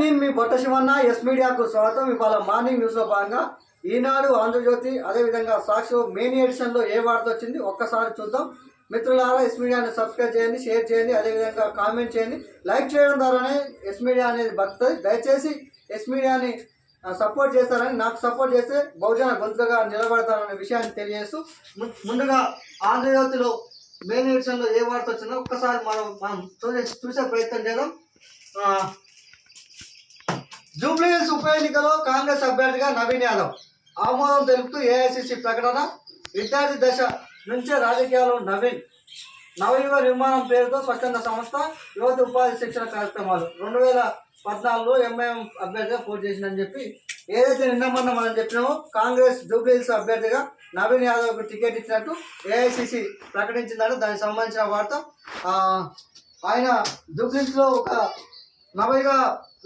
నేను మీ బొట్ట శివన్న ఎస్ మీడియాకు స్వాగతం. ఇవాళ మార్నింగ్ న్యూస్లో భాగంగా ఈనాడు ఆంధ్రజ్యోతి అదేవిధంగా సాక్షి మెయిన్ ఎడిషన్లో ఏ వార్త వచ్చింది ఒక్కసారి చూద్దాం. మిత్రులారా ఎస్ మీడియాని సబ్స్క్రైబ్ చేయండి షేర్ చేయండి అదేవిధంగా కామెంట్ చేయండి. లైక్ చేయడం ద్వారానే ఎస్ మీడియా అనేది బతుకుతుంది. దయచేసి ఎస్ మీడియాని సపోర్ట్ చేస్తారని నాకు సపోర్ట్ చేస్తే బహుజన గొంతుగా నిలబడతారనే విషయాన్ని తెలియజేస్తూ ముందుగా ఆంధ్రజ్యోతిలో మెయిన్ ఎడిషన్లో ఏ వార్త వచ్చిందో ఒక్కసారి మనం మనం చూసే చూసే ప్రయత్నం చేద్దాం. జూబ్లీహిల్స్ ఉప ఎన్నికలో కాంగ్రెస్ అభ్యర్థిగా నవీన్ యాదవ్. ఆమోదం తెలుపుతూ ఏఐసిసి ప్రకటన విద్యార్థి దశ నుంచే రాజకీయాలు నవీన్. నవయువ నిర్మాణం పేరుతో స్వచ్ఛంద సంస్థ యువత ఉపాధి శిక్షణ కార్యక్రమాలు. రెండు వేల పద్నాలుగులో ఎంఐఎం అభ్యర్థిగా పోటీ చేసిందని చెప్పి ఏదైతే నిన్న మొన్న మనం చెప్పినామో కాంగ్రెస్ జూబ్లీహిల్స్ అభ్యర్థిగా నవీన్ యాదవ్కు టికెట్ ఇచ్చినట్టు ఏఐసిసి ప్రకటించిందని దానికి సంబంధించిన వార్త ఆయన జూబ్లీహిల్స్లో ఒక నవయుగ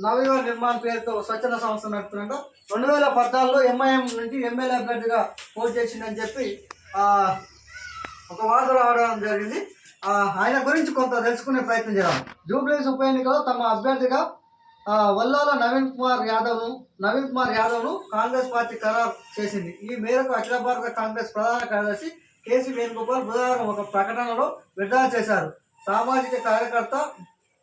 నవయుగ నిర్మాణ పేరుతో స్వచ్ఛంద సంస్థ నడుపుతున్నట్టు రెండు వేల పద్నాలుగులో ఎంఐఎం నుంచి ఎమ్మెల్యే అభ్యర్థిగా పోటీ చేసిందని చెప్పి ఒక వార్త రావడం జరిగింది. ఆయన గురించి కొంత తెలుసుకునే ప్రయత్నం చేద్దాం. జూబ్లీస్ ఉప ఎన్నికలో తమ అభ్యర్థిగా వల్లాల నవీన్ కుమార్ యాదవ్ను నవీన్ కుమార్ యాదవ్ను కాంగ్రెస్ పార్టీ ఖరారు చేసింది. ఈ మేరకు అఖిల భారత కాంగ్రెస్ ప్రధాన కార్యదర్శి కేసీ వేణుగోపాల్ బుధవారం ఒక ప్రకటనలో విడుదల చేశారు. సామాజిక కార్యకర్త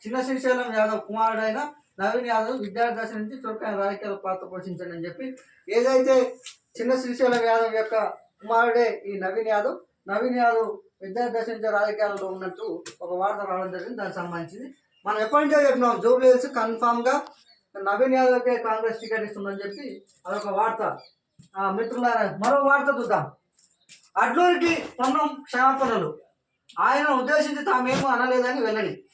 చిన్న శ్రీశైలం యాదవ్ కుమారుడైన నవీన్ యాదవ్ విద్యార్థి దశ నుంచి చురుకైన రాజకీయాల పాత్ర పోషించండి అని చెప్పి ఏదైతే చిన్న శ్రీశైలం యాదవ్ యొక్క కుమారుడే ఈ నవీన్ యాదవ్ నవీన్ యాదవ్ విద్యార్థి దశ నుంచి రాజకీయాల్లో ఉన్నట్టు ఒక వార్త రావడం జరిగింది దానికి సంబంధించింది. మనం ఎప్పటి చెప్తున్నాం చెప్పినాం జూబ్లీహిల్స్ కన్ఫామ్గా నవీన్ యాదవ్కే కాంగ్రెస్ టికెట్ ఇస్తుందని చెప్పి అదొక వార్త. ఆ, మిత్రులారా మరో వార్త చూద్దాం. అడ్లూరికి పొన్నం క్షమాపణలు. ఆయన ఉద్దేశించి తామేమో అనలేదని వెల్లడి.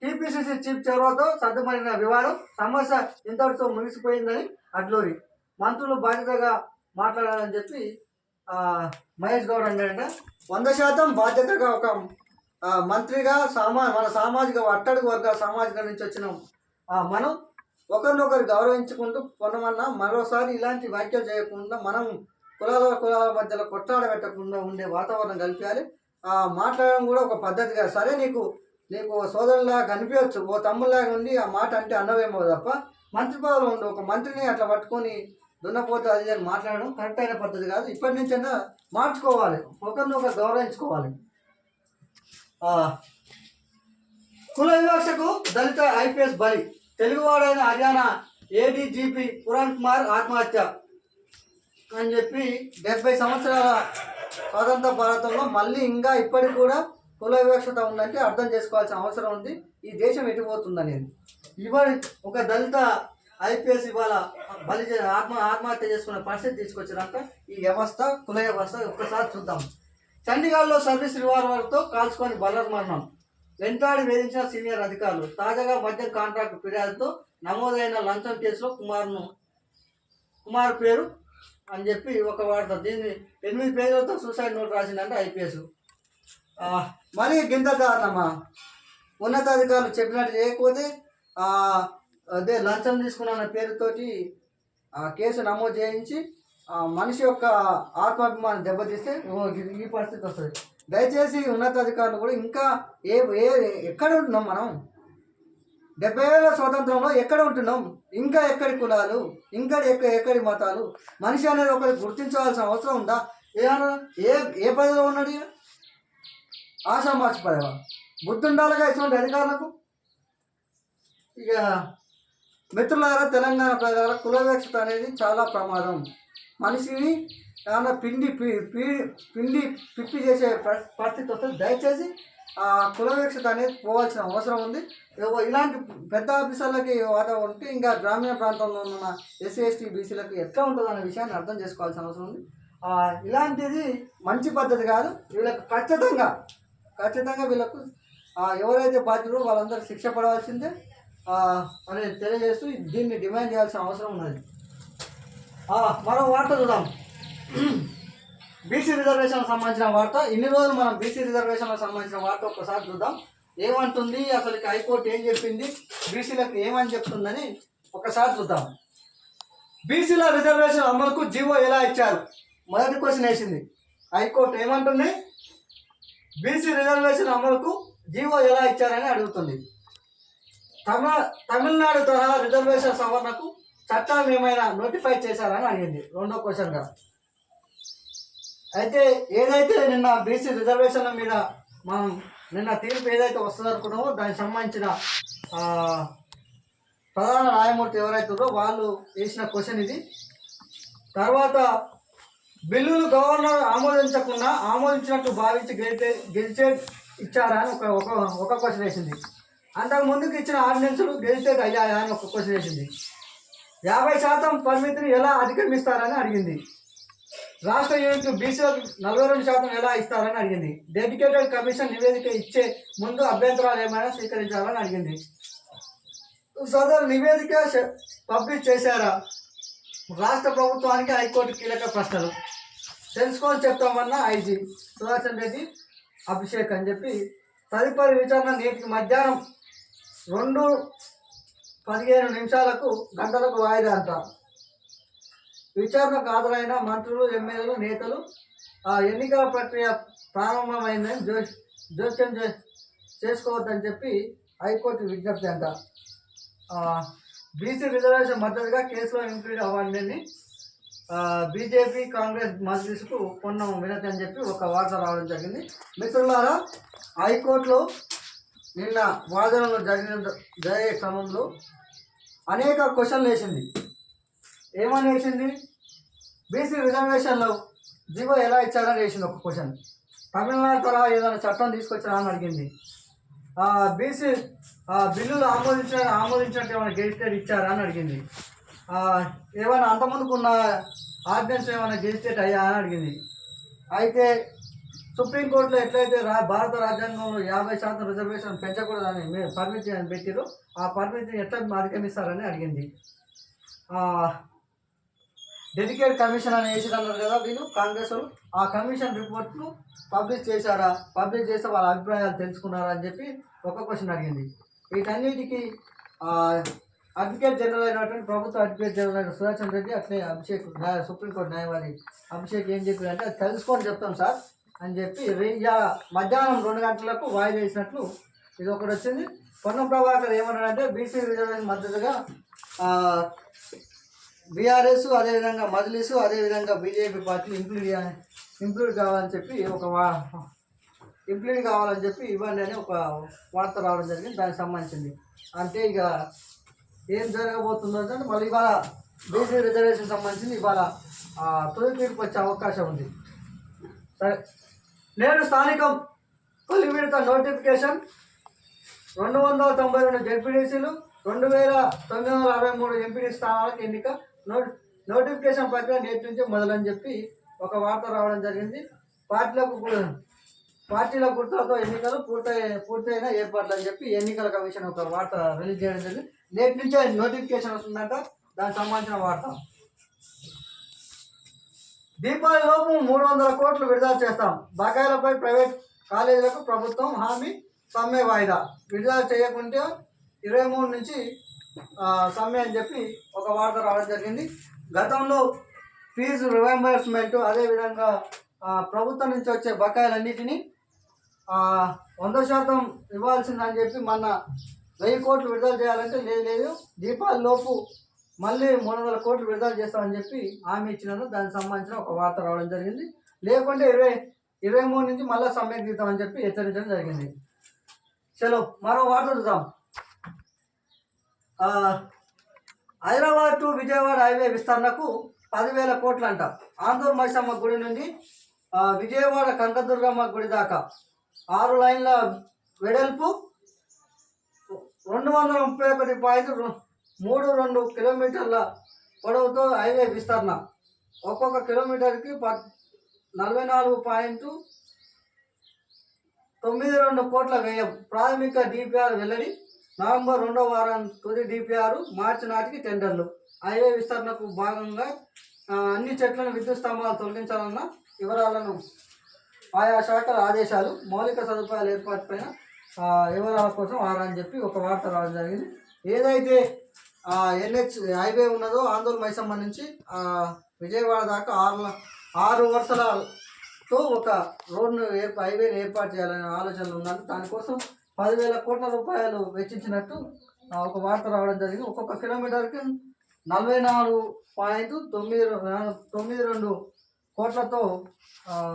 టీపీసీసీ చీఫ్ చొరవతో సర్దుమణిన వివాదం సమస్య ఇంతటితో ముగిసిపోయిందని అడ్లూరి. మంత్రులు బాధ్యతగా మాట్లాడాలని చెప్పి మహేష్ గౌడ్ అన్నాడంట వంద శాతం బాధ్యతగా ఒక మంత్రిగా సామా మన సామాజిక అట్టడుగు వర్గ సామాజిక నుంచి వచ్చిన మనం ఒకరినొకరు గౌరవించుకుంటూ పొన్నమన్నా మరోసారి ఇలాంటి వ్యాఖ్యలు చేయకుండా మనం కులాల కులాల మధ్యలో కొట్లాడబెట్టకుండా ఉండే వాతావరణం కల్పించాలి మాట్లాడడం కూడా ఒక పద్ధతిగా. సరే నీకు నీకు ఓ సోదరులాగా కనిపించచ్చు ఓ తమ్ముళ్ళలాగా ఉండి ఆ మాట అంటే అన్నవేమో తప్ప మంత్రి పదవులు ఉండు ఒక మంత్రిని అట్లా పట్టుకొని దున్నపోతే అది అని మాట్లాడడం కరెక్ట్ అయిన పద్ధతి కాదు. ఇప్పటి నుంచైనా మార్చుకోవాలి. ఒకరిని ఒకరు గౌరవించుకోవాలి కుల వివక్షకు దళిత ఐపీఎస్ బలి. తెలుగువాడైన హర్యానా ఏడీజీపీ పురాణ్ కుమార్ ఆత్మహత్య అని చెప్పి డెబ్బై సంవత్సరాల స్వాతంత్ర భారతంలో మళ్ళీ ఇంకా ఇప్పటికి కూడా కుల వివక్షత ఉందంటే అర్థం చేసుకోవాల్సిన అవసరం ఉంది. ఈ దేశం ఎటుపోతుందనేది ఇవాళ ఒక దళిత ఐపీఎస్ ఇవాళ బలి ఆత్మ ఆత్మహత్య చేసుకునే పరిస్థితి తీసుకొచ్చినాక ఈ వ్యవస్థ కుల వ్యవస్థ ఒక్కసారి చూద్దాం. చండీగఢ్లో సర్వీస్ రివాల్వర్తో కాల్చుకొని బలర్ మరణం. వెంటాడి వేధించిన సీనియర్ అధికారులు తాజాగా మద్యం కాంట్రాక్ట్ ఫిర్యాదుతో నమోదైన లంచం కేసులో కుమార్ను కుమార్ పేరు అని చెప్పి ఒక వార్త. దీన్ని ఎనిమిది పేజీలతో సూసైడ్ నోట్ రాసిందంటే ఐపీఎస్. మరి గింత దారుణమా ఉన్నతాధికారులు చెప్పినట్టు చేయకపోతే అదే లంచం తీసుకున్న పేరుతోటి ఆ కేసు నమోదు చేయించి మనిషి యొక్క ఆత్మాభిమానం దెబ్బతీస్తే ఈ పరిస్థితి వస్తుంది. దయచేసి ఉన్నతాధికారులు కూడా ఇంకా ఏ ఏ ఎక్కడ ఉంటున్నాం మనం? డెబ్బై ఏళ్ళ స్వాతంత్రంలో ఎక్కడ ఉంటున్నాం? ఇంకా ఎక్కడి కులాలు? ఇంకా ఎక్క ఎక్కడి మతాలు? మనిషి అనేది ఒకటి గుర్తించవలసిన అవసరం ఉందా? ఏ ఏ పదవిలో ఉన్నాడు ఈయన? ఆశామాషి పదవా ఇటువంటి అధికారులకు? ఇక మిత్రులారా తెలంగాణ ప్రజల కులవేక్షత అనేది చాలా ప్రమాదం. మనిషిని ఏమన్నా పిండి పి- పి- పిండి పిప్పి చేసే పరిస్థితి వస్తుంది దయచేసి ఆ కులవేక్షత అనేది పోవాల్సిన అవసరం ఉంది. ఇలాంటి పెద్ద ఆఫీసర్లకి వాటా ఉంటే ఇంకా గ్రామీణ ప్రాంతంలో ఉన్న ఎస్సీ ఎస్టీ బీసీలకు ఎట్లా ఉంటుంది అనే విషయాన్ని అర్థం చేసుకోవాల్సిన అవసరం ఉంది. ఇలాంటిది మంచి పద్ధతి కాదు. వీళ్ళకి ఖచ్చితంగా ఖచ్చితంగా వీళ్ళకు ఎవరైతే బాధ్యులో వాళ్ళందరూ శిక్ష పడవలసిందే. అనేది తెలియజేస్తూ దీన్ని డిమాండ్ చేయాల్సిన అవసరం ఉన్నది. మరో వార్త చూద్దాం. బీసీ రిజర్వేషన్కి సంబంధించిన వార్త. ఇన్ని రోజులు మనం బీసీ రిజర్వేషన్లకు సంబంధించిన వార్త ఒకసారి చూద్దాం. ఏమంటుంది? అసలు హైకోర్టు ఏం చెప్పింది? బీసీలకు ఏమని చెప్తుందని ఒకసారి చూద్దాం. బీసీల రిజర్వేషన్ అమలుకు జీవో ఎలా ఇచ్చారు? మొదటి క్వశ్చన్ వేసింది. హైకోర్టు ఏమంటుంది? బీసీ రిజర్వేషన్ అమలుకు జీవో ఎలా ఇచ్చారని అడుగుతుంది. తమిళ తమిళనాడు తరహా రిజర్వేషన్ సవరణకు చట్టం ఏమైనా నోటిఫై చేశారని అడిగింది. రెండో క్వశ్చన్గా అయితే ఏదైతే నిన్న బీసీ రిజర్వేషన్ల మీద మనం నిన్న తీర్పు ఏదైతే వస్తుందో అనుకున్నామో దానికి సంబంధించిన ప్రధాన న్యాయమూర్తి ఎవరైతుందో వాళ్ళు వేసిన క్వశ్చన్ ఇది. తర్వాత బిల్లులు గవర్నర్ ఆమోదించకుండా ఆమోదించినట్టు భావించి గెలిచే గెలిచే ఇచ్చారా అని ఒక ఒక ఒక క్వశ్చన్ వేసింది. అంతకు ముందుకు ఇచ్చిన ఆర్డినెన్సులు గెలిచేట్ అయ్యాయా అని ఒక క్వశ్చన్ వేసింది. యాభై శాతం పరిమితిని ఎలా అధిగమిస్తారని అడిగింది. రాష్ట్ర యూనిట్ బీసీలకు నలభై రెండు శాతం ఎలా ఇస్తారని అడిగింది. డెడికేటెడ్ కమిషన్ నివేదిక ఇచ్చే ముందు అభ్యంతరాలు ఏమైనా స్వీకరించాలని అడిగింది. సదరు నివేదిక పబ్లిష్ చేశారా? రాష్ట్ర ప్రభుత్వానికి హైకోర్టు కీలక ప్రశ్నలు. తెలుసుకొని చెప్తామన్న ఐజీ సుదర్శన్ రెడ్డి అభిషేక్ అని చెప్పి తదుపరి విచారణ నేటికి మధ్యాహ్నం రెండు పదిహేను నిమిషాలకు గంటలకు వాయిదా అంట. విచారణకు హాజరైన మంత్రులు ఎమ్మెల్యేలు నేతలు ఆ ఎన్నికల ప్రక్రియ ప్రారంభమైందని జో జోక్యం చేసుకోవద్దని చెప్పి హైకోర్టు విజ్ఞప్తి అంట. బీసీ రిజర్వేషన్ మద్దతుగా కేసులో ఇంక్లూడ్ అవ్వాలని బీజేపీ కాంగ్రెస్ మజ్లిస్కు పొన్నం వినతి అని చెప్పి ఒక వార్త రావడం జరిగింది. మిత్రులారా హైకోర్టులో నిన్న వాదనలు జరిగిన జరిగే క్రమంలో అనేక క్వశ్చన్లు వేసింది. ఏమని వేసింది? బీసీ రిజర్వేషన్లో జీవో ఎలా ఇచ్చారని వేసింది ఒక క్వశ్చన్. తమిళనాడు తరహా ఏదైనా చట్టం తీసుకొచ్చారా అని అడిగింది. బీసీ బిల్లులు ఆమోదించిన ఆమోదించినట్టు ఏమైనా గెజిటేట్ ఇచ్చారా అని అడిగింది. ఏమైనా అంతకుముందుకు ఉన్న ఆర్డినెన్స్ ఏమైనా గెజిటేట్ అయ్యా అని అడిగింది. అయితే సుప్రీంకోర్టులో ఎట్లయితే రా భారత రాజ్యాంగంలో యాభై శాతం రిజర్వేషన్ పెంచకూడదని మే పరిమితి అని పెట్టిరో ఆ పరిమితిని ఎట్లా అధిగమిస్తారని అడిగింది. డెడికేట్ కమిషన్ అని వేసి అన్నారు కదా వీళ్ళు కాంగ్రెస్ ఆ కమిషన్ రిపోర్ట్ను పబ్లిష్ చేశారా? పబ్లిష్ చేస్తే వాళ్ళ అభిప్రాయాలు తెలుసుకున్నారా అని చెప్పి ఒక క్వశ్చన్ అడిగింది. వీటన్నిటికీ అడ్వకేట్ జనరల్ అయినటువంటి ప్రభుత్వ అడ్వకేట్ జనరల్ అయిన సుదర్శన్ రెడ్డి అట్లే అభిషేక్ సుప్రీంకోర్టు న్యాయవాది అభిషేక్ ఏం చెప్పారంటే అది తెలుసుకొని చెప్తాం సార్ అని చెప్పి రేంజా మధ్యాహ్నం రెండు గంటలకు వాయిదా వేసినట్లు ఇది ఒకటి వచ్చింది. పొన్నం ప్రభాకర్ ఏమన్నాడంటే బీసీ రిజర్వేషన్ మద్దతుగా బీఆర్ఎస్ అదేవిధంగా మజ్లిస్ అదేవిధంగా బీజేపీ పార్టీలు ఇంక్లూడ్ ఇంక్లూడ్ కావాలని చెప్పి ఒక ఇంప్లీట్ కావాలని చెప్పి ఇవ్వండి అని ఒక వార్త రావడం జరిగింది దానికి సంబంధించింది. అంటే ఇక ఏం జరగబోతుందో అంటే మళ్ళీ ఇవాళ బీసీ రిజర్వేషన్ సంబంధించింది ఇవాళ తొలి తీర్పు వచ్చే అవకాశం ఉంది. సరే. నేను స్థానికం తొలి విడత నోటిఫికేషన్ రెండు వందల తొంభై రెండు జెడ్పీడీసీలు రెండు వేల తొమ్మిది వందల అరవై మూడు ఎంపీడీ స్థానాలకు ఎన్నిక నోటి నోటిఫికేషన్ ప్రక్రియ నేటి నుంచి మొదలని చెప్పి ఒక వార్త రావడం జరిగింది. పార్టీలకు కూడా పార్టీల గుర్తులతో ఎన్నికలు పూర్తయి పూర్తయిన ఏర్పాట్లు అని చెప్పి ఎన్నికల కమిషన్ ఒక వార్త రిలీజ్ చేయడం జరిగింది. నేటి నుంచే నోటిఫికేషన్ వస్తుందంట. దానికి సంబంధించిన వార్త. దీపావళి లోపు మూడు వందల కోట్లు విడుదల చేస్తాం. బకాయిలపై ప్రైవేట్ కాలేజీలకు ప్రభుత్వం హామీ సమ్మె వాయిదా. విడుదల చేయకుంటే ఇరవై మూడు నుంచి సమ్మె అని చెప్పి ఒక వార్త రావడం జరిగింది. గతంలో ఫీజు రివెంబర్స్మెంట్ అదేవిధంగా ప్రభుత్వం నుంచి వచ్చే బకాయిలన్నిటినీ వంద శాతం ఇవ్వాల్సిందని చెప్పి మొన్న వెయ్యి కోట్లు విడుదల చేయాలంటే లేదు లేదు. దీపావళి లోపు మళ్ళీ మూడు వందల కోట్లు విడుదల చేస్తామని చెప్పి హామీ ఇచ్చినందు దానికి సంబంధించిన ఒక వార్త రావడం జరిగింది. లేకుంటే ఇరవై ఇరవై మూడు నుంచి మళ్ళీ సమ్మెకు దిగుతామని చెప్పి హెచ్చరించడం జరిగింది. చలో మరో వార్త చూద్దాం. హైదరాబాద్ టు విజయవాడ హైవే విస్తరణకు పదివేల కోట్లు అంట ఆందూర్ మైసమ్మ గుడి నుండి విజయవాడ కనకదుర్గమ్మ గుడి దాకా. ఆరు లైన్ల వెడల్పు రెండు వందల ముప్పై ఒకటి పాయింట్ మూడు రెండు కిలోమీటర్ల పొడవుతో హైవే విస్తరణ. ఒక్కొక్క కిలోమీటర్కి ప నలభై నాలుగు పాయింట్ తొమ్మిది రెండు కోట్ల వ్యయం. ప్రాథమిక డిపిఆర్ వెల్లడి నవంబర్ రెండో వారం తుది డిపిఆర్ మార్చి నాటికి టెండర్లు. హైవే విస్తరణకు భాగంగా అన్ని చెట్లను విద్యుత్ స్తంభాలు తొలగించాలన్న వివరాలను ఆయా శాఖల ఆదేశాలు మౌలిక సదుపాయాల ఏర్పాటుపైన పైన వివరాల కోసం వారని చెప్పి ఒక వార్త రావడం జరిగింది. ఏదైతే ఎన్హెచ్ హైవే ఉన్నదో ఆందోళన మైసమ్మ నుంచి విజయవాడ దాకా ఆరు ఆరు వరుసలతో ఒక రోడ్ను ఏర్ప హైవేని ఏర్పాటు చేయాలనే ఆలోచనలు ఉన్నాయి దానికోసం పదివేల కోట్ల రూపాయలు వెచ్చించినట్టు ఒక వార్త రావడం జరిగింది. ఒక్కొక్క కిలోమీటర్కి నలభై నాలుగు పాయింట్ తొమ్మిది తొమ్మిది రెండు కోట్లతో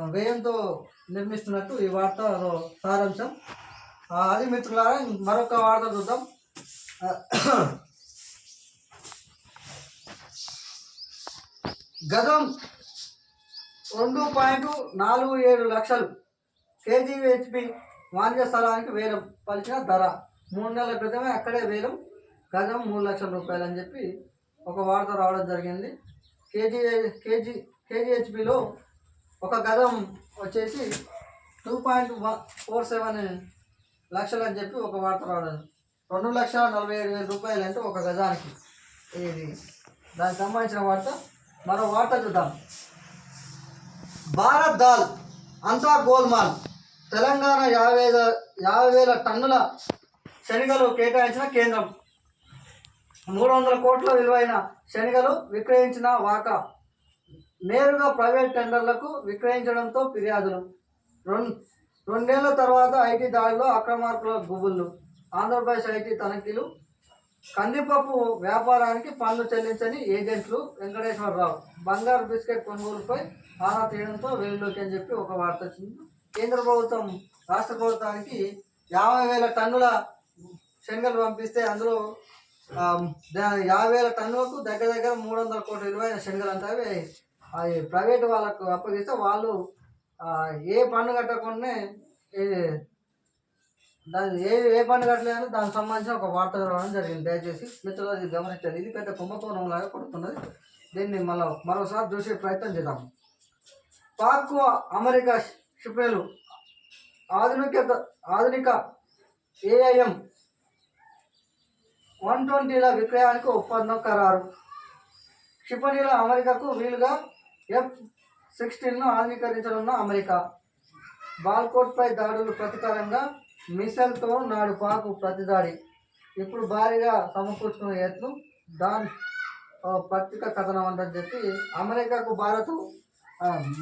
వ్యయంతో నిర్మిస్తున్నట్టు ఈ వార్త సారాంశం. ఆ, అది మిత్రులారా మరొక వార్త చూద్దాం. గతం గజం రెండు పాయింట్ నాలుగు ఏడు లక్షలు. కేజీహెచ్పి వాణిజ్య స్థలానికి వేలం పలిచిన ధర. మూడు నెలల క్రితమే అక్కడే వేలం గజం మూడు లక్షల రూపాయలు అని చెప్పి ఒక వార్త రావడం జరిగింది. కేజీ కేజీ కేజీహెచ్పిలో ఒక గజం వచ్చేసి టూ పాయింట్ ఫోర్ సెవెన్ లక్షలు అని చెప్పి ఒక వార్త రావడం. రెండు లక్షల నలభై ఏడు వేల రూపాయలు అంటే ఒక గజానికి. ఇది దానికి సంబంధించిన వార్త. మరో వార్త చూద్దాం. భారత్ దాల్ అంతా గోల్మాల్. తెలంగాణ యాభై యాభై వేల టన్నుల శనగలు కేటాయించిన కేంద్రం. మూడు వందల కోట్ల విలువైన శనగలు విక్రయించిన వాటా. నేరుగా ప్రైవేట్ టెండర్లకు విక్రయించడంతో ఫిర్యాదులు. రెండు రెండేళ్ళ తర్వాత ఐటీ దాడిలో అక్రమార్కుల గుబుళ్ళు. ఆంధ్రప్రదేశ్ ఐటీ తనిఖీలు. కందిపప్పు వ్యాపారానికి పన్ను చెల్లించని ఏజెంట్లు వెంకటేశ్వరరావు. బంగారు బిస్కెట్ కొనుగోలుపై ఆరా తీయడంతో వెలుగులోకి అని చెప్పి ఒక వార్త వచ్చింది. కేంద్ర ప్రభుత్వం రాష్ట్ర ప్రభుత్వానికి యాభై వేల టన్నుల శనగలు పంపిస్తే అందులో యాభై వేల టన్నులకు దగ్గర దగ్గర మూడు వందల కోట్ల విలువైన శనగలు అంటే అది ప్రైవేట్ వాళ్ళకు అప్పగిస్తే వాళ్ళు ఏ పన్ను కట్టకుండానే దాని ఏ ఏ పన్ను కట్టలేదు దానికి సంబంధించిన ఒక వార్త రావడం జరిగింది. దయచేసి మిత్రులు అది గమనించాలి ఇది పెద్ద కుంభకోణం లాగా పడుతున్నది దీన్ని మళ్ళీ మరోసారి చూసే ప్రయత్నం చేద్దాం. పాక్ అమెరికా షిప్లు ఆధునిక ఆధునిక ఏఐఎం వన్ ట్వంటీల విక్రయానికి ఒప్పందం ఖరారు. క్షిపణిలో అమెరికాకు వీలుగా ఎఫ్ సిక్స్టీన్ను ఆధునీకరించనున్న అమెరికా. బాల్కోట్పై దాడులు ప్రతీకారంగా మిసైల్తో నాడు పాకు ప్రతిదాడి. ఇప్పుడు భారీగా సమకూర్చుకున్న ఎత్తు దాన్ పత్రిక కథనం అంటని చెప్పి అమెరికాకు భారత్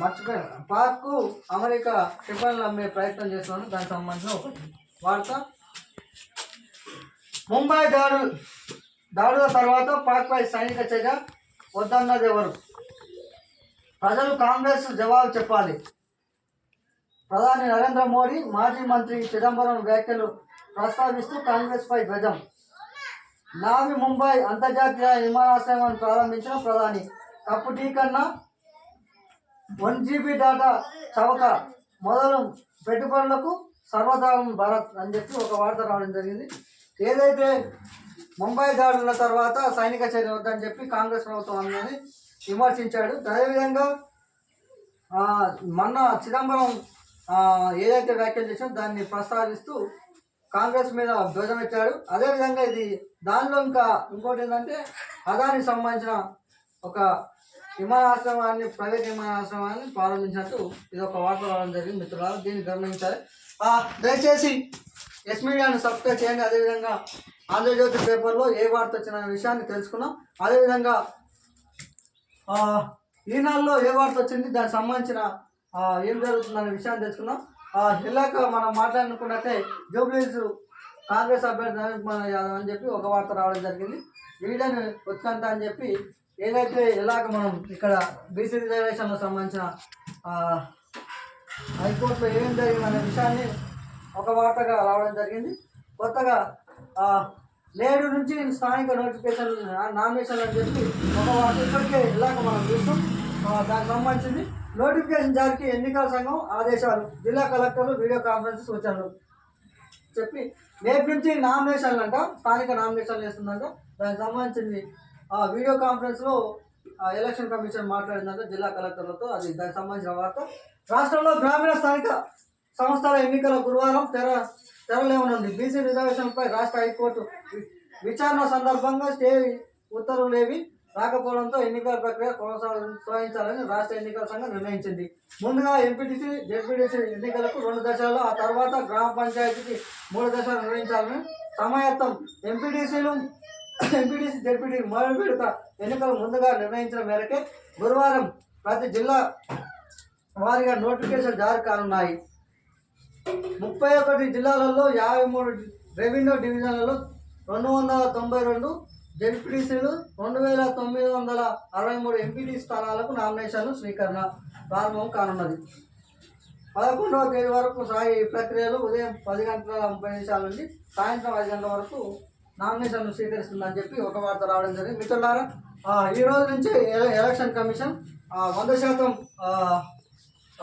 మర్చిపోయిన పాక్కు అమెరికా క్షిపణులు అమ్మే ప్రయత్నం చేస్తున్నాను దానికి సంబంధించిన ఒకటి వార్త. ముంబై దాడులు దాడుల తర్వాత పాక్పై సైనిక చర్య వద్దన్నది ఎవరు? ప్రజలు కాంగ్రెస్ జవాబు చెప్పాలి. ప్రధాని నరేంద్ర మోడీ మాజీ మంత్రి చిదంబరం వ్యాఖ్యలు ప్రస్తావిస్తూ కాంగ్రెస్పై ధ్వజం. నావి ముంబై అంతర్జాతీయ విమానాశ్రయాన్ని ప్రారంభించిన ప్రధాని. కప్పు టీ కన్నా వన్ జీబీ డేటా చవక మొదలు పెట్టుబడులకు సర్వధారం భారత్ అని చెప్పి ఒక వార్త రావడం జరిగింది. ఏదైతే ముంబై దాడుల తర్వాత సైనిక చర్య వద్దని చెప్పి కాంగ్రెస్ ప్రభుత్వం అందని విమర్శించాడు. అదేవిధంగా మొన్న చిదంబరం ఏదైతే వ్యాఖ్యలు చేసినా దాన్ని ప్రస్తావిస్తూ కాంగ్రెస్ మీద ధ్వజం అదేవిధంగా ఇది దానిలో ఇంకా ఇంకోటి ఏంటంటే అదానికి సంబంధించిన ఒక విమానాశ్రమాన్ని ప్రైవేట్ విమానాశ్రమాన్ని ప్రారంభించినట్టు ఇది ఒక వార్త రావడం జరిగింది మిత్రులారా. దీన్ని గమనించాలి. దయచేసి ఎస్ మీడియాను సబ్స్క్రైబ్ చేయండి. అదేవిధంగా ఆంధ్రజ్యోతి పేపర్లో ఏ వార్త వచ్చిన విషయాన్ని తెలుసుకున్నాం. అదేవిధంగా ఈనాల్లో ఏ వార్త వచ్చింది? దానికి సంబంధించిన ఏం ఏం అనే విషయాన్ని తెలుసుకుందాం. ఇలాక మనం మాట్లాడుకున్నట్టే జూబ్లీస్ కాంగ్రెస్ అభ్యర్థి నవీన్ కుమార్ యాదవ్ అని చెప్పి ఒక వార్త రావడం జరిగింది. వీడని ఉత్కంఠ అని చెప్పి ఏదైతే ఎలాగ మనం ఇక్కడ బీసీ రిజర్వేషన్లకు సంబంధించిన హైకోర్టులో ఏం జరిగింది అనే విషయాన్ని ఒక వార్తగా రావడం జరిగింది. కొత్తగా నేడు నుంచి స్థానిక నోటిఫికేషన్ నామినేషన్ అని చెప్పి ఒక వార్త ఇప్పటికే ఇలాగ మనం చూస్తాం. దానికి సంబంధించింది నోటిఫికేషన్ జారీకి ఎన్నికల సంఘం ఆదేశాలు జిల్లా కలెక్టర్లు వీడియో కాన్ఫరెన్స్ సూచనలు చెప్పి నేటి నుంచి నామినేషన్లు అంట స్థానిక నామినేషన్లు వేస్తుందంట దానికి సంబంధించింది ఆ వీడియో కాన్ఫరెన్స్లో ఎలక్షన్ కమిషన్ మాట్లాడిందంట జిల్లా కలెక్టర్లతో. అది దానికి సంబంధించిన వార్త. రాష్ట్రంలో గ్రామీణ స్థానిక సంస్థల ఎన్నికల గురువారం తెర తెరలేవనుంది బీసీ రిజర్వేషన్పై రాష్ట్ర హైకోర్టు విచారణ సందర్భంగా స్టే ఉత్తర్వులేవి రాకపోవడంతో ఎన్నికల ప్రక్రియ కొనసాగించాలని రాష్ట్ర ఎన్నికల సంఘం నిర్ణయించింది. ముందుగా ఎంపీటీసీ జెడ్పీటీసీ ఎన్నికలకు రెండు దశల్లో ఆ తర్వాత గ్రామ పంచాయతీకి మూడు దశలు నిర్వహించాలని సమాయత్తం ఎంపీటీసీలు ఎంపీటీసీ జెడ్పీటీ మొదటి విడత ఎన్నికలు ముందుగా నిర్ణయించిన మేరకే గురువారం ప్రతి జిల్లా వారిగా నోటిఫికేషన్ జారీ కానున్నాయి. ముప్పై ఒకటి జిల్లాలలో యాభై మూడు రెవెన్యూ డివిజన్లలో రెండు వందల తొంభై రెండు జెడ్పీటీసీలు రెండు వేల తొమ్మిది వందల అరవై మూడు ఎంపీటీ స్థానాలకు నామినేషన్లు స్వీకరణ ప్రారంభం కానున్నది. పదకొండవ తేదీ వరకు సాగే ఈ ప్రక్రియలు ఉదయం పది గంటల ముప్పై నిమిషాల నుండి సాయంత్రం ఐదు గంటల వరకు నామినేషన్లు స్వీకరిస్తుందని చెప్పి ఒక వార్త రావడం జరిగింది. మిత్రులారా ఈ రోజు నుంచి ఎలక్షన్ కమిషన్ వంద శాతం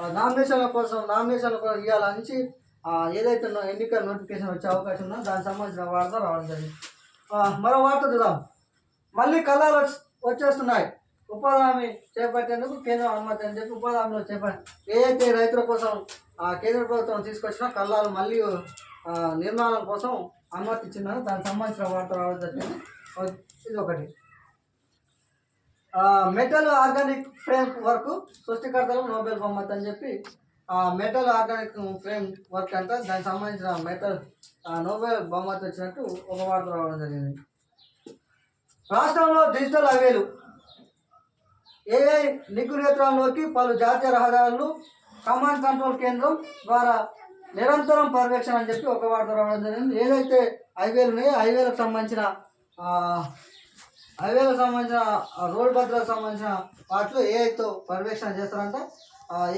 నామినేషన్ల కోసం నామినేషన్ల కోసం ఇవాళ నుంచి ఏదైతే నో- ఎన్నికల నోటిఫికేషన్ వచ్చే అవకాశం ఉందో దానికి సంబంధించిన వార్త రావడం జరిగింది. మరో వార్త చూద్దాం. మళ్ళీ కళాలు వచ్చేస్తున్నాయి. ఉపాధి హామీ చేపట్టేందుకు కేంద్రం అనుమతి అని చెప్పి ఉపాధి హామీలో చేపట్టి ఏదైతే రైతుల కోసం ఆ కేంద్ర ప్రభుత్వం తీసుకొచ్చిన కళ్ళాలు మళ్ళీ నిర్మాణం కోసం అనుమతి ఇచ్చిందని దానికి సంబంధించిన వార్త రావడం జరిగింది. ఇది ఒకటి. మెటల్ ఆర్గానిక్ ఫ్రేమ్ వర్క్ సృష్టికర్తలు నోబెల్ బహుమతి అని చెప్పి ఆ, మెటల్ ఆర్గానిక్ ఫ్రేమ్ వర్క్ అంట దానికి సంబంధించిన మెటల్ నోబెల్ బహుమతి వచ్చినట్టు ఒక వార్త రావడం జరిగింది. రాష్ట్రంలో డిజిటల్ హైవేలు ఏఐ నిగునేత్రంలోకి పలు జాతీయ రహదారులు కమాండ్ కంట్రోల్ కేంద్రం ద్వారా నిరంతరం పర్యవేక్షణ అని చెప్పి ఒక వార్త రావడం జరిగింది. ఏదైతే హైవేలు ఉన్నాయో హైవేలకు సంబంధించిన హైవేలకు సంబంధించిన రోడ్ భద్రతకు సంబంధించిన వాటిలో ఏఐతో పర్యవేక్షణ చేస్తారంటే.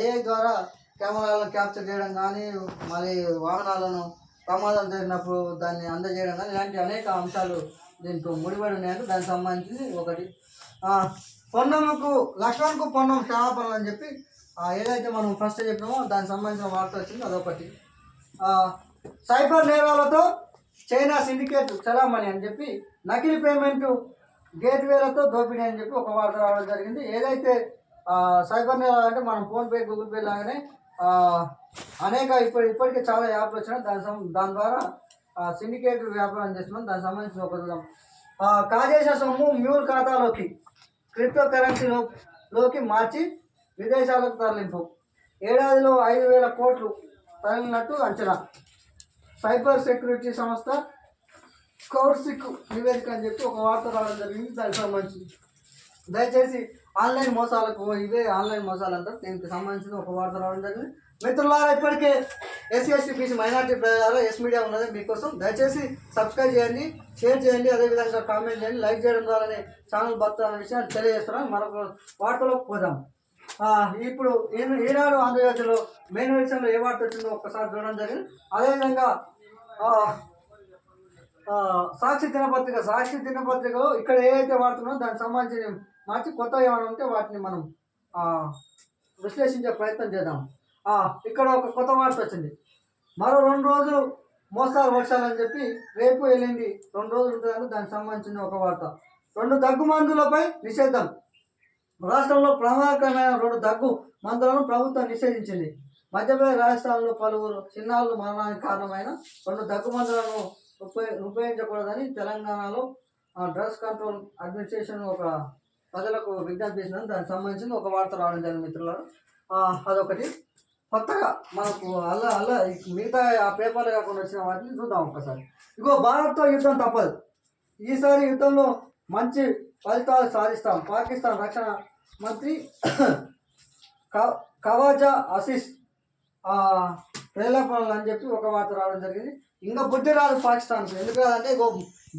ఏఐ ద్వారా కెమెరాలను క్యాప్చర్ చేయడం కానీ మళ్ళీ వాహనాలను ప్రమాదం జరిగినప్పుడు దాన్ని అందజేయడం కానీ ఇలాంటి అనేక అంశాలు దీంతో ముడిపడి ఉన్నాయంటే. దానికి సంబంధించింది ఒకటి. పొన్నముకు లక్ష్మణ్కు పొన్నం క్షమాపణలు అని చెప్పి ఏదైతే మనం ఫస్ట్ చెప్పినామో దానికి సంబంధించిన వార్త వచ్చింది అదొకటి. సైబర్ నేరాలతో చైనా సిండికేట్ చలామణి అని చెప్పి నకిలీ పేమెంట్ గేట్వేలతో దోపిడీ అని చెప్పి ఒక వార్త రావడం జరిగింది. ఏదైతే సైబర్ నేరాలు అంటే మనం ఫోన్పే గూగుల్ పే లాగానే అనేక ఇప్పుడు ఇప్పటికే చాలా యాప్లు వచ్చినాయి. దాని సం- దాని ద్వారా సిండికేట్ వ్యాపారం చేస్తున్నాం. దానికి సంబంధించిన ఒక చూద్దాం. కాజేసిన సొమ్ము మ్యూల్ ఖాతాలోకి క్రిప్టో కరెన్సీలోకి మార్చి విదేశాలకు తరలింపు. ఏడాదిలో ఐదు వేల కోట్లు తరలినట్టు అంచనా. సైబర్ సెక్యూరిటీ సంస్థ కౌర్సిక్ నివేదిక అని చెప్పి ఒక వార్త రావడం జరిగింది. దానికి సంబంధించి దయచేసి ఆన్లైన్ మోసాలకు ఇవే ఆన్లైన్ మోసాలు అంటారు దీనికి సంబంధించిన ఒక వార్త రావడం జరిగింది. మిత్రులారా ఇప్పటికే ఎస్సీ ఎస్టీ బీసీ మైనార్టీ ప్రజలలో ఎస్ మీడియా ఉన్నది మీకోసం. దయచేసి సబ్స్క్రైబ్ చేయండి షేర్ చేయండి అదేవిధంగా కామెంట్ చేయండి లైక్ చేయడం ద్వారానే ఛానల్ భర్త అనే విషయాన్ని తెలియజేస్తున్నాను. మరొక వార్తలోకి పోదాం. ఇప్పుడు ఈ- ఈనాడు ఆంధ్రజ్యోతిలో మెయిన్ ఎడిషన్లో ఏ వార్త వచ్చిందో ఒక్కసారి చూడడం జరిగింది. అదేవిధంగా సాక్షి దినపత్రిక సాక్షి దినపత్రికలో ఇక్కడ ఏదైతే వాడుతున్నామో దానికి సంబంధించి మార్చి కొత్త ఏమైనా ఉంటే వాటిని మనం విశ్లేషించే ప్రయత్నం చేద్దాం. ఇక్కడ ఒక కొత్త వార్త వచ్చింది. మరో రెండు రోజులు మోస్తారు వర్షాలు అని చెప్పి రేపు వెళ్ళింది రెండు రోజులు ఉంటుందని దానికి సంబంధించిన ఒక వార్త. రెండు దగ్గు మందులపై నిషేధం. రాష్ట్రంలో ప్రమాదకరమైన రెండు దగ్గు మందులను ప్రభుత్వం నిషేధించింది. మధ్యప్రదేశ్ రాజస్థాన్లో పలువురు చిన్నారులు మరణానికి కారణమైన రెండు దగ్గు మందులను ఉపయోగ ఉపయోగించకూడదని తెలంగాణలో డ్రగ్స్ కంట్రోల్ అడ్మినిస్ట్రేషన్ ఒక ప్రజలకు విజ్ఞప్తి చేసిందని దానికి సంబంధించిన ఒక వార్త రావడం జరిగింది మిత్రులు అదొకటి. కొత్తగా మనకు అలా అలా మిగతా ఆ పేపర్లు కాకుండా వచ్చిన వాటిని చూద్దాం ఒక్కసారి ఇగో భారత్తో యుద్ధం తప్పదు. ఈసారి యుద్ధంలో మంచి ఫలితాలు సాధిస్తాం. పాకిస్తాన్ రక్షణ మంత్రి కవాజా అసీస్ ఆ, అని చెప్పి ఒక వార్త రావడం జరిగింది. ఇంకా బుద్ధి రాదు పాకిస్తాన్కి. ఎందుకు రాదంటే ఇగో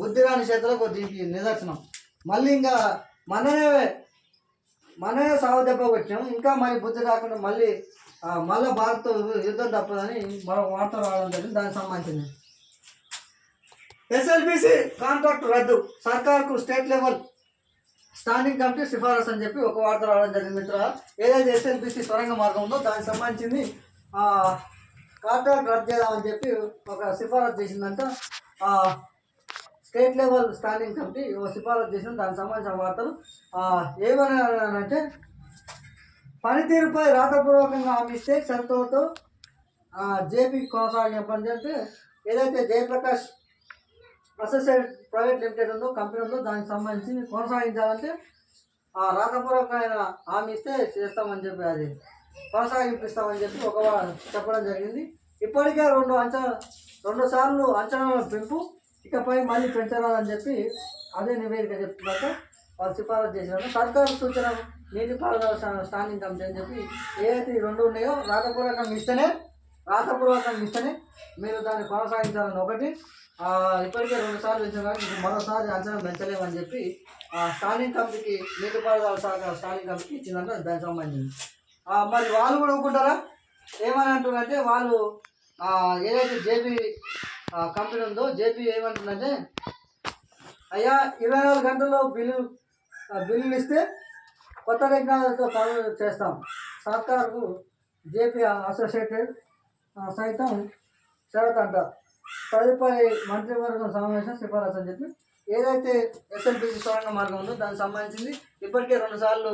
బుద్ధి రాని చేతిలో దీనికి నిదర్శనం. మళ్ళీ ఇంకా మననే మనమే సావదెబ్బ వచ్చాం ఇంకా మరి బుద్ధి రాకుండా మళ్ళీ మళ్ళీ భారత్ యుద్ధం తప్పదని మరొక వార్త రావడం జరిగింది. దానికి సంబంధించింది. ఎస్ఎల్బిసి కాంట్రాక్ట్ రద్దు. సర్కార్కు స్టేట్ లెవెల్ స్టాండింగ్ కమిటీ సిఫారసు అని చెప్పి ఒక వార్త రావడం జరిగింది మిత్ర ఏదైతే ఎస్ఎల్బిసి సొరంగ మార్గం ఉందో దానికి సంబంధించింది కాంట్రాక్ట్ రద్దు చేద్దామని చెప్పి ఒక సిఫారసు చేసిందంట. ఆ, స్టేట్ లెవెల్ స్టాండింగ్ కమిటీ ఓ సిఫారసు చేసింది. దానికి సంబంధించిన వార్తలు. ఆ, ఏమన్నారంటే పనితీరుపై రాతపూర్వకంగా హామీ ఇస్తే జేపీ జేపీ కొనసాగింపని చెప్పి ఏదైతే జయప్రకాష్ అసోసియేట్ ప్రైవేట్ లిమిటెడ్ ఉందో కంపెనీ ఉందో దానికి సంబంధించి కొనసాగించాలంటే ఆ రాతపూర్వకమైన హామీ ఇస్తే చేస్తామని చెప్పి అది. కొనసాగింపిస్తామని చెప్పి ఒక చెప్పడం జరిగింది. ఇప్పటికే రెండు అంచనా రెండు సార్లు అంచనాల పెంపు ఇకపై మళ్ళీ పెంచరాదని చెప్పి అదే నివేదిక చెప్తున్నాక వాళ్ళు సిఫారసు చేసినారు సర్కారు సూచన నీటిపారుదల స్టా- అని చెప్పి ఏదైతే రెండు ఉన్నాయో రాతపూర్వకంగా ఇస్తేనే రాతపూర్వకంగా ఇస్తేనే మీరు దాన్ని కొనసాగించాలని ఒకటి. ఇప్పటికే రెండు సార్లు పెంచాం కానీ మరోసారి అంచనా పెంచలేమని చెప్పి ఆ, కమిటీకి నీటిపారుదల శాఖ స్థానిక కమిటీకి ఇచ్చిందంటే దానికి సంబంధించి మరి వాళ్ళు కూడా ఒప్పుకుంటారా ఏమని అంటున్నారంటే వాళ్ళు ఏదైతే జేపీ కంపెనీ ఉందో జేపీ ఏమంటుందంటే అయ్యా ఇరవై నాలుగు గంటల్లో బిల్లు బిల్లులు ఇస్తే కొత్త టెక్నాలజీతో పనులు చేస్తాం. సర్కార్కు జేపీ అసోసియేటెడ్ సైతం షరత్ అంట. తదుపరి మంత్రివర్గం సమావేశం సిఫారసు అని చెప్పి ఏదైతే ఎస్ఎల్పిసి సవరణ మార్గం ఉందో దానికి సంబంధించింది ఇప్పటికే రెండు సార్లు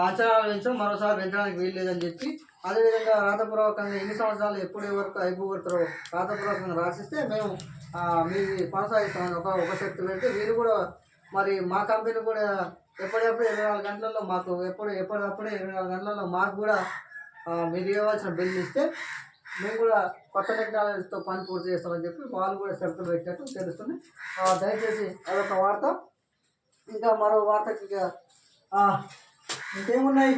అంచనాలు పెంచడం మరోసారి పెంచడానికి వీలు లేదని చెప్పి అదేవిధంగా రాతపూర్వకంగా ఎన్ని సంవత్సరాలు ఎప్పుడు ఎవరికి అయిపోగొడతారో రాతపూర్వకంగా రాసిస్తే మేము మీది కొనసాగిస్తామని ఒక ఒక శక్తి పెడితే వీరు కూడా మరి మా కంపెనీ కూడా ఎప్పటికప్పుడు ఇరవై నాలుగు గంటలలో మాకు ఎప్పుడు ఎప్పటికప్పుడే ఇరవై నాలుగు గంటలలో మాకు కూడా మీరు ఇవ్వాల్సిన బిల్లు ఇస్తే మేము కూడా కొత్త టెక్నాలజీతో పని పూర్తి చేస్తామని చెప్పి వాళ్ళు కూడా షరతులు పెట్టినట్టు తెలుస్తుంది. దయచేసి అదొక వార్త. ఇంకా మరో వార్తకి ఇక, ఇంకేమున్నాయి?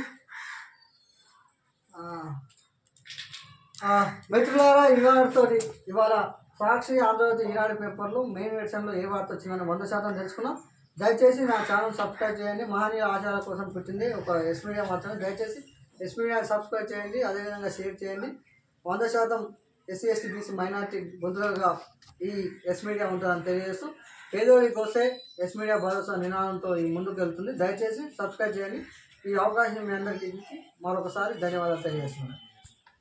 మిత్రులారా ఇవాళతో ఇవాళ సాక్షి ఆంధ్రజ్యోతి ఈనాడు పేపర్లు మెయిన్ ఎడిషన్లో ఏ వార్త వచ్చిందని వంద శాతం తెలుసుకున్నాం. దయచేసి నా ఛానల్ సబ్స్క్రైబ్ చేయండి. మహనీయ ఆచారాల కోసం పెట్టింది ఒక ఎస్ మీడియా మాత్రమే. దయచేసి ఎస్ మీడియా సబ్స్క్రైబ్ చేయండి. అదేవిధంగా షేర్ చేయండి. వంద శాతం ఎస్సీ ఎస్టీ బీసీ మైనార్టీ గొంతులుగా ఈ ఎస్ మీడియా ఉంటుందని తెలియజేస్తూ పేదోడికి వస్తే ఎస్ మీడియా భరోసా నినాదంతో ఈ ముందుకు వెళ్తుంది. దయచేసి సబ్స్క్రైబ్ చేయండి. ఈ అవకాశం మీ అందరికీ మరొకసారి ధన్యవాదాలు తెలియజేస్తున్నాను.